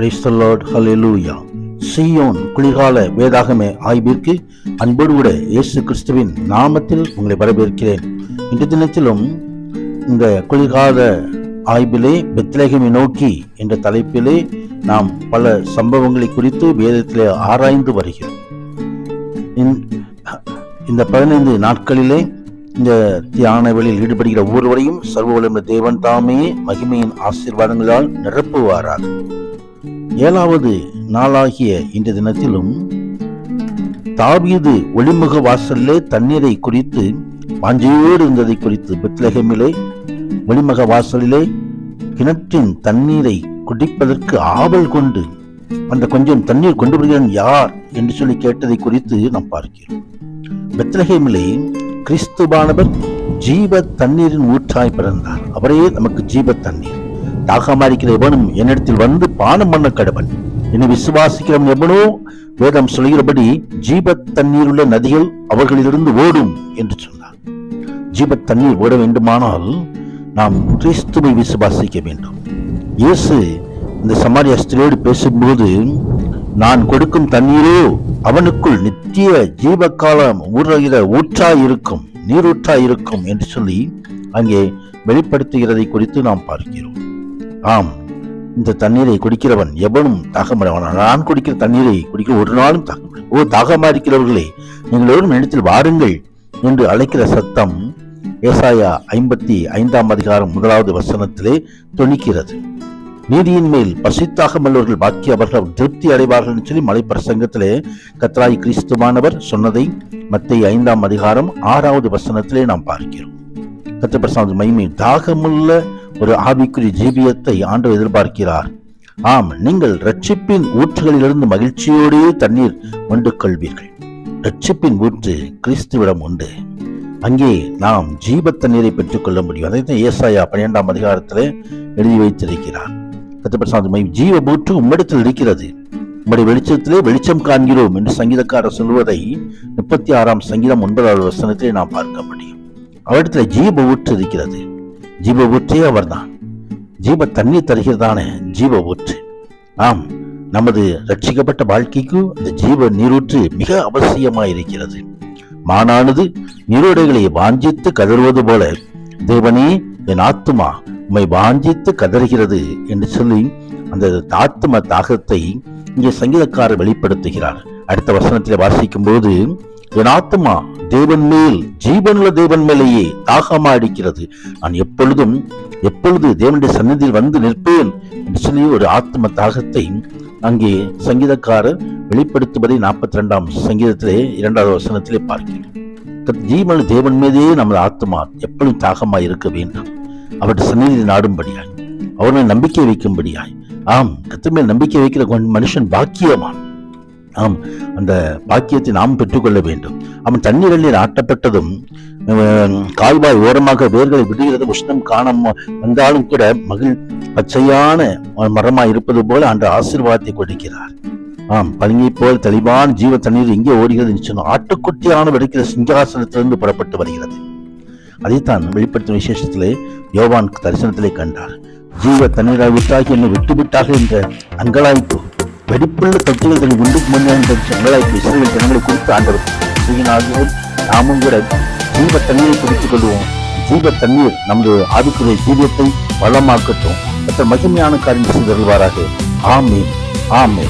Praise the Lord ஹalleluya Zion குளிர்கால வேதாகமே ஆய்விற்கு அன்போடு கூட இயேசு கிறிஸ்துவின் நாமத்தில் உங்களை வரவேற்கிறேன். இன்று தினத்திலும் இந்த குளிர்கால ஆய்விலே பெத்லகமை நோக்கி என்ற தலைப்பிலே நாம் பல சம்பவங்களை குறித்து வேதத்திலே ஆராய்ந்து வருகிறோம். இந்த- பதினைந்து நாட்களிலே இந்த தியான வேளையில் ஈடுபடுகிற ஒவ்வொருவரையும் சர்வவல்லமை தேவன் தாமே மகிமையின் ஆசீர்வாதங்களால் நிரப்புவாராக. ஏழாவது நாளாகிய இந்த தினத்திலும் தாவீது ஒளிமுக வாசலிலே தண்ணீரை குறித்து வாஞ்சையோடு இருந்ததை குறித்து பெத்லகமிலே ஒளிமுக வாசலிலே கிணற்றின் தண்ணீரை குடிப்பதற்கு ஆவல் கொண்டு அந்த கொஞ்சம் தண்ணீர் கொண்டு வருகிறேன் யார் என்று சொல்லி கேட்டதை குறித்து நாம் பார்க்கிறோம். பெத்லகேமிலே கிறிஸ்துவானவர் ஜீவ தண்ணீரின் ஊற்றாய் பிறந்தார். அவரே நமக்கு ஜீவ தண்ணீர். தாகமாரிக்கிற எவனும் என்னிடத்தில் வந்து பானம் பண்ண கடவன். என்னை விசுவாசிக்கிறவன் எவனோ? வேதம் சொல்கிறபடி ஜீபத் தண்ணீருள்ள நதிகள் அவர்களிலிருந்து ஓடும் என்று சொன்னார் ஜீபத் தண்ணீர் ஓட வேண்டுமானால் நாம் கிறிஸ்துவை விசுவாசிக்க வேண்டும். இயேசு இந்த சமாரிய ஸ்திரியோடு பேசும்போது நான் கொடுக்கும் தண்ணீரோ அவனுக்குள் நித்திய ஜீவகாலம் ஊறுகிற ஊற்றாய் இருக்கும் நீரூற்றாய் இருக்கும் என்று சொல்லி அங்கே வெளிப்படுத்துகிறதை குறித்து நாம் பார்க்கிறோம். ஆம் இந்த தண்ணீரை குடிக்கிறவன் எவனும் தாகமடைவான் நான் குடிக்கிற தண்ணீரை குடிக்க ஒரு நாளும் தாகம் ஓ தாகமா இருக்கிறவர்களே நீங்கள் எல்லோரும் இடத்தில் வாருங்கள் என்று அழைக்கிற சத்தம் ஏசாயா ஐம்பத்தி ஐந்தாம் அதிகாரம் முதலாவது வசனத்திலே தொனிக்கிறது. நீதியின் மேல் பசித்தாகமல்லவர்கள் பாக்கி அவர்கள் திருப்தி அடைவார்கள் சொல்லி மலை பிரசங்கத்திலே கத்ராய் கிறிஸ்துவானவர் சொன்னதை மத்திய ஐந்தாம் அதிகாரம் ஆறாவது வசனத்திலே நாம் பார்க்கிறோம். கத்திரபிரசாத மகிமை தாகமுள்ள ஒரு ஆவிக்குரிய ஜீவியத்தை ஆண்டு எதிர்பார்க்கிறார். ஆம் நீங்கள் ரட்சிப்பின் ஊற்றுகளிலிருந்து மகிழ்ச்சியோடே தண்ணீர் கொண்டு கொள்வீர்கள். ரட்சிப்பின் ஊற்று கிறிஸ்துவிடம் உண்டு. அங்கே நாம் ஜீப தண்ணீரை பெற்றுக்கொள்ள முடியும். அதைத்தான் ஏசாயா பன்னிரெண்டாம் அதிகாரத்திலே எழுதி வைத்திருக்கிறார். கத்திரபிரசாத மகிமை ஜீவ ஊற்று உம்மிடத்தில் இருக்கிறது. உம்முடைய வெளிச்சத்திலே வெளிச்சம் காண்கிறோம் என்று சங்கீதக்காரர் சொல்வதை முப்பத்தி ஆறாம் சங்கீதம் ஒன்பதாவது வசனத்திலே நாம் பார்க்க முடியும். அவரிடத்துல ஜீப ஊற்று இருக்கிறது ஜீப ஊற்றே அவர்தான் ஜீவ தண்ணீர் தருகிறதான ஜீவ ஊற்று ஆம் நமது ரட்சிக்கப்பட்ட வாழ்க்கைக்கு இந்த ஜீவ நீரூற்று மிக அவசியமாயிருக்கிறது. மானானது நீரோடைகளை வாஞ்சித்து கதறுவது போல தேவனே என் ஆத்துமா உம்மை வாஞ்சித்து கதறுகிறது என்று சொல்லி அந்த ஆத்தும தாகத்தை இங்கே சங்கீதக்காரர் வெளிப்படுத்துகிறார். அடுத்த வசனத்தில் வாசிக்கும் போது என் ஆத்துமா தேவன் மேல் ஜீவனுள்ள தேவன் மேலேயே தாகமா அடிக்கிறது நான் எப்பொழுதும் எப்பொழுது தேவனுடைய சன்னதியில் வந்து நிற்பேன் என்று சொல்லி ஒரு ஆத்ம தாகத்தை அங்கே சங்கீதக்காரர் வெளிப்படுத்துவதை நாற்பத்தி ரெண்டாம் சங்கீதத்திலே இரண்டாவது வசனத்திலே பார்க்கிறேன். கர்த்த தேவன் மீதே நமது ஆத்மா எப்பொழுதும் தாகமா இருக்க வேண்டும். அவருடைய சந்நிதியில் நாடும்படியாய் அவருடைய நம்பிக்கை வைக்கும்படியாய். ஆம் கத்து மேல் நம்பிக்கை வைக்கிற மனுஷன் பாக்கியமான் ஆம் அந்த பாக்கியத்தை நாம் பெற்றுக்கொள்ள வேண்டும். அவன் தண்ணீரில் ஆட்டப்பட்டதும் கால்வாய் ஓரமாக வேர்களை விடுகிறது உஷ்ணம் காண வந்தாலும் கூட மகிழ் பச்சையான மரமாய் இருப்பது போல அன்று ஆசீர்வாதத்தை கொடுக்கிறார். ஆம் பளிங்கை போல் தெளிவான ஜீவ தண்ணீர் எங்கே ஓடுகிறது என்று சொன்னோம் ஆட்டுக்குட்டியான வெடிக்கிற சிங்காசனத்திலிருந்து புறப்பட்டு வருகிறது. அதைத்தான் வெளிப்படுத்தும் விசேஷத்திலே யோவான் தரிசனத்திலே கண்டார். ஜீவ தண்ணீராய் விட்டாகி என்னை விட்டு விட்டாக என்ற அங்கலாய்ப்பு. வெடிப்புள்ள தொட்டிகள் தன் உண்டு முன்னே என்ற இஸ்ரேல் ஜனங்களை குறித்து ஆண்டவர் கூறினார்கள் நாமும் கூட ஜீவ தண்ணீரை குடித்துக் கொள்வோம். ஜீவ தண்ணீர் நமது ஆவிக்குரிய ஜீவியத்தை வளமாக்கட்டும். மற்ற மகிமையான காரியம் செய்து வருவாராக. ஆமே ஆமே